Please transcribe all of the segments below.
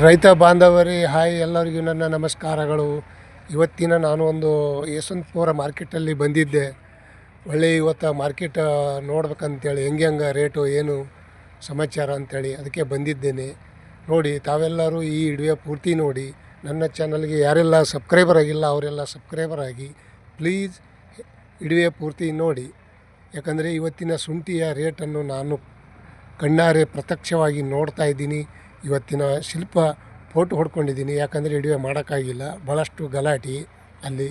ರೈತ ಬಾಂಧವರೇ, ಹಾಯ್ ಎಲ್ಲರಿಗೂ ನನ್ನ ನಮಸ್ಕಾರಗಳು. ಇವತ್ತಿನ ನಾನು ಒಂದು ಯಶವಂತಪುರ ಮಾರ್ಕೆಟಲ್ಲಿ ಬಂದಿದ್ದೆ. ಒಳ್ಳೆ ಇವತ್ತು ಮಾರ್ಕೆಟ್ ನೋಡ್ಬೇಕಂತೇಳಿ ಹೆಂಗೆ ಹೆಂಗೆ ರೇಟು, ಏನು ಸಮಾಚಾರ ಅಂತೇಳಿ ಅದಕ್ಕೆ ಬಂದಿದ್ದೇನೆ. ನೋಡಿ, ತಾವೆಲ್ಲರೂ ಈ ವಿಡಿಯೋ ಪೂರ್ತಿ ನೋಡಿ. ನನ್ನ ಚಾನಲ್ಗೆ ಯಾರೆಲ್ಲ ಸಬ್ಸ್ಕ್ರೈಬರ್ ಆಗಿಲ್ಲ, ಅವರೆಲ್ಲ ಸಬ್ಸ್ಕ್ರೈಬರ್ ಆಗಿ ಪ್ಲೀಸ್ ಇಡುವೆ ಪೂರ್ತಿ ನೋಡಿ. ಯಾಕಂದರೆ ಇವತ್ತಿನ ಶುಂಠಿಯ ರೇಟನ್ನು ನಾನು ಕಣ್ಣಾರೆ ಪ್ರತ್ಯಕ್ಷವಾಗಿ ನೋಡ್ತಾ ಇದ್ದೀನಿ. ಇವತ್ತಿನ ಶಿಲ್ಪ ಫೋಟೋ ಹೊಡ್ಕೊಂಡಿದ್ದೀನಿ. ಯಾಕಂದರೆ ವಿಡಿಯೋ ಮಾಡೋಕ್ಕಾಗಿಲ್ಲ. ಭಾಳಷ್ಟು ಗಲಾಟೆ ಅಲ್ಲಿ.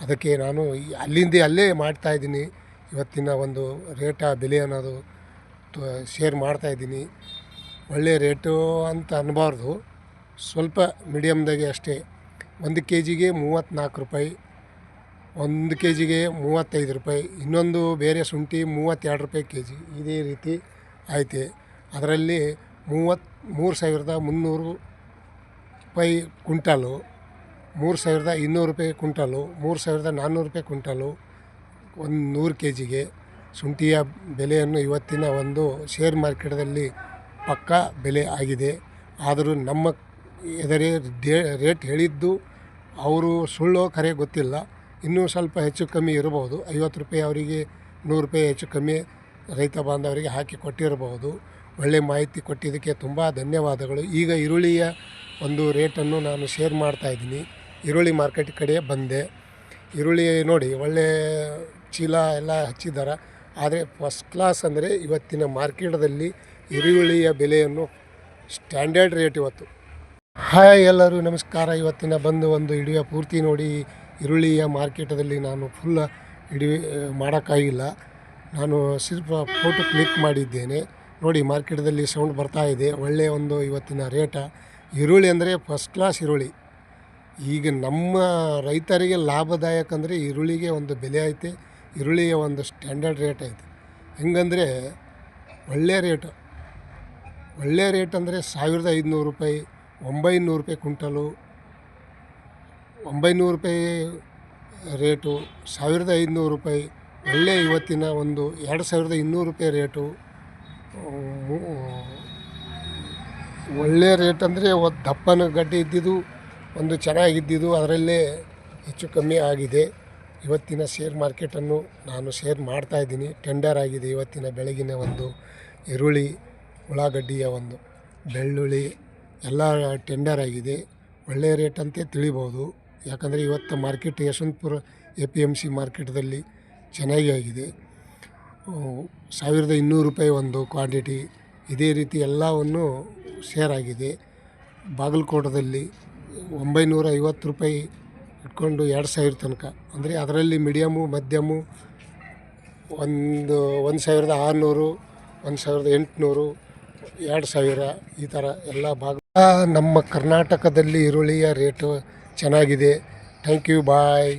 ಅದಕ್ಕೆ ನಾನು ಅಲ್ಲಿಂದ ಅಲ್ಲೇ ಮಾಡ್ತಾ ಇದ್ದೀನಿ. ಇವತ್ತಿನ ಒಂದು ರೇಟ ಬೆಲೆ ಅನ್ನೋದು ಶೇರ್ ಮಾಡ್ತಾ ಇದ್ದೀನಿ. ಒಳ್ಳೆ ರೇಟು ಅಂತ ಅನ್ನಬಾರ್ದು ಸ್ವಲ್ಪ ಮೀಡಿಯಮ್ದಾಗೆ ಅಷ್ಟೇ. ಒಂದು ಕೆ ಜಿಗೆ ಮೂವತ್ತ್ನಾಲ್ಕು ರೂಪಾಯಿ, ಒಂದು ಕೆ ಜಿಗೆ ಮೂವತ್ತೈದು ರೂಪಾಯಿ, ಇನ್ನೊಂದು ಬೇರೆ ಶುಂಠಿ ಮೂವತ್ತೆರಡು ರೂಪಾಯಿ ಕೆ ಜಿ ಇದೇ ರೀತಿ ಐತೆ. ಅದರಲ್ಲಿ ಮೂವತ್ತು ಮೂರು ಸಾವಿರದ ಮುನ್ನೂರು ರೂಪಾಯಿ ಕುಂಟಾಲು ಮೂರು ಸಾವಿರದ ಇನ್ನೂರು ರೂಪಾಯಿ ಕುಂಟಾಲು ಮೂರು ಸಾವಿರದ ನಾನ್ನೂರು ರೂಪಾಯಿ ಕುಂಟಾಲು ಒಂದು ನೂರು ಕೆ ಜಿಗೆ ಶುಂಠಿಯ ಬೆಲೆಯನ್ನು ಇವತ್ತಿನ ಒಂದು ಶೇರ್ ಮಾರ್ಕೆಟ್ದಲ್ಲಿ ಪಕ್ಕಾ ಬೆಲೆ ಆಗಿದೆ. ಆದರೂ ನಮ್ಮ ಎದರೆ ರೇಟ್ ಹೇಳಿದ್ದು ಅವರು ಸುಳ್ಳೋ ಕರೆ ಗೊತ್ತಿಲ್ಲ. ಇನ್ನೂ ಸ್ವಲ್ಪ ಹೆಚ್ಚು ಕಮ್ಮಿ ಇರಬಹುದು. ಐವತ್ತು ರೂಪಾಯಿ ಅವರಿಗೆ ನೂರು ರೂಪಾಯಿ ಹೆಚ್ಚು ಕಮ್ಮಿ ರೈತ ಬಾಂಧವರಿಗೆ ಹಾಕಿ ಕೊಟ್ಟಿರಬಹುದು. ಒಳ್ಳೆ ಮಾಹಿತಿ ಕೊಟ್ಟಿದ್ದಕ್ಕೆ ತುಂಬ ಧನ್ಯವಾದಗಳು. ಈಗ ಈರುಳ್ಳಿಯ ಒಂದು ರೇಟನ್ನು ನಾನು ಶೇರ್ ಮಾಡ್ತಾ ಇದ್ದೀನಿ. ಈರುಳ್ಳಿ ಮಾರ್ಕೆಟ್ ಕಡೆ ಬಂದೆ. ಈರುಳ್ಳಿ ನೋಡಿ, ಒಳ್ಳೆ ಚೀಲ ಎಲ್ಲ ಹಚ್ಚಿದ್ದಾರೆ ಆದರೆ ಫಸ್ಟ್ ಕ್ಲಾಸ್ ಅಂದರೆ ಇವತ್ತಿನ ಮಾರ್ಕೆಟದಲ್ಲಿ ಈರುಳ್ಳಿಯ ಬೆಲೆಯನ್ನು ಸ್ಟ್ಯಾಂಡರ್ಡ್ ರೇಟ್ ಇವತ್ತು. ಹಾಯ್ ಎಲ್ಲರೂ, ನಮಸ್ಕಾರ. ಇವತ್ತಿನ ಬಂದು ಒಂದು ವಿಡಿಯೋ ಪೂರ್ತಿ ನೋಡಿ, ಈರುಳ್ಳಿಯ ಮಾರ್ಕೆಟದಲ್ಲಿ ನಾನು ಫುಲ್ ವಿಡಿಯೋ ಮಾಡೋಕ್ಕಾಗಿಲ್ಲ. ನಾನು ಸ್ವಲ್ಪ ಫೋಟೋ ಕ್ಲಿಕ್ ಮಾಡಿದ್ದೇನೆ. ನೋಡಿ ಮಾರ್ಕೆಟ್ದಲ್ಲಿ ಸೌಂಡ್ ಬರ್ತಾ ಇದೆ. ಒಳ್ಳೆಯ ಒಂದು ಇವತ್ತಿನ ರೇಟ. ಈರುಳ್ಳಿ ಅಂದರೆ ಫಸ್ಟ್ ಕ್ಲಾಸ್ ಈರುಳ್ಳಿ. ಈಗ ನಮ್ಮ ರೈತರಿಗೆ ಲಾಭದಾಯಕ ಅಂದರೆ ಈರುಳ್ಳಿಗೆ ಒಂದು ಬೆಲೆ ಐತೆ. ಈರುಳ್ಳಿಗೆ ಒಂದು ಸ್ಟ್ಯಾಂಡರ್ಡ್ ರೇಟ್ ಐತೆ. ಹೆಂಗಂದರೆ ಒಳ್ಳೆಯ ರೇಟು ಒಳ್ಳೆಯ ರೇಟ್ ಅಂದರೆ ಸಾವಿರದ ಐದುನೂರು ರೂಪಾಯಿ, ಒಂಬೈನೂರು ರೂಪಾಯಿ ಕುಂಟಲು ಒಂಬೈನೂರು ರೂಪಾಯಿ ರೇಟು ಸಾವಿರದ ಐದುನೂರು ರೂಪಾಯಿ. ಒಳ್ಳೆಯ ಇವತ್ತಿನ ಒಂದು ಎರಡು ಸಾವಿರದ ಇನ್ನೂರು ರೂಪಾಯಿ ರೇಟು ಒಳ್ಳೆಯ ರೇಟ್ ಅಂದರೆ ಒಂದು ದಪ್ಪನ ಗಡ್ಡೆ ಇದ್ದಿದ್ದು, ಒಂದು ಚೆನ್ನಾಗಿದ್ದಿದ್ದು, ಅದರಲ್ಲೇ ಹೆಚ್ಚು ಕಮ್ಮಿ ಆಗಿದೆ. ಇವತ್ತಿನ ಶೇರ್ ಮಾರ್ಕೆಟನ್ನು ನಾನು ಶೇರ್ ಮಾಡ್ತಾ ಇದ್ದೀನಿ. ಟೆಂಡರ್ ಆಗಿದೆ ಇವತ್ತಿನ ಬೆಳಗಿನ ಒಂದು ಈರುಳ್ಳಿ, ಉಳ್ಳಾಗಡ್ಡಿಯ ಒಂದು ಬೆಳ್ಳುಳ್ಳಿ, ಎಲ್ಲ ಟೆಂಡರ್ ಆಗಿದೆ. ಒಳ್ಳೆಯ ರೇಟ್ ಅಂತ ತಿಳಿಬೋದು. ಯಾಕಂದರೆ ಇವತ್ತು market Yeshwantpur A P M C ಮಾರ್ಕೆಟ್ದಲ್ಲಿ ಚೆನ್ನಾಗಿ ಆಗಿದೆ. ಸಾವಿರದ ಇನ್ನೂರು ರೂಪಾಯಿ ಒಂದು ಕ್ವಾಂಟಿಟಿ ಇದೇ ರೀತಿ ಎಲ್ಲವನ್ನು ಶೇರ್ ಆಗಿದೆ. ಬಾಗಲಕೋಟದಲ್ಲಿ ಒಂಬೈನೂರ ಐವತ್ತು ರೂಪಾಯಿ ಇಟ್ಕೊಂಡು ಎರಡು ಸಾವಿರ ತನಕ. ಅಂದರೆ ಅದರಲ್ಲಿ ಮೀಡಿಯಮು ಮಧ್ಯಮು ಒಂದು ಒಂದು ಸಾವಿರದ ಆರುನೂರು, ಒಂದು ಸಾವಿರದ ಎಂಟುನೂರು, ಎರಡು ಸಾವಿರ ಈ ಥರ ಎಲ್ಲ ಭಾಗ. ನಮ್ಮ ಕರ್ನಾಟಕದಲ್ಲಿ ಈರುಳ್ಳಿಯ ರೇಟು ಚೆನ್ನಾಗಿದೆ. Thank you bye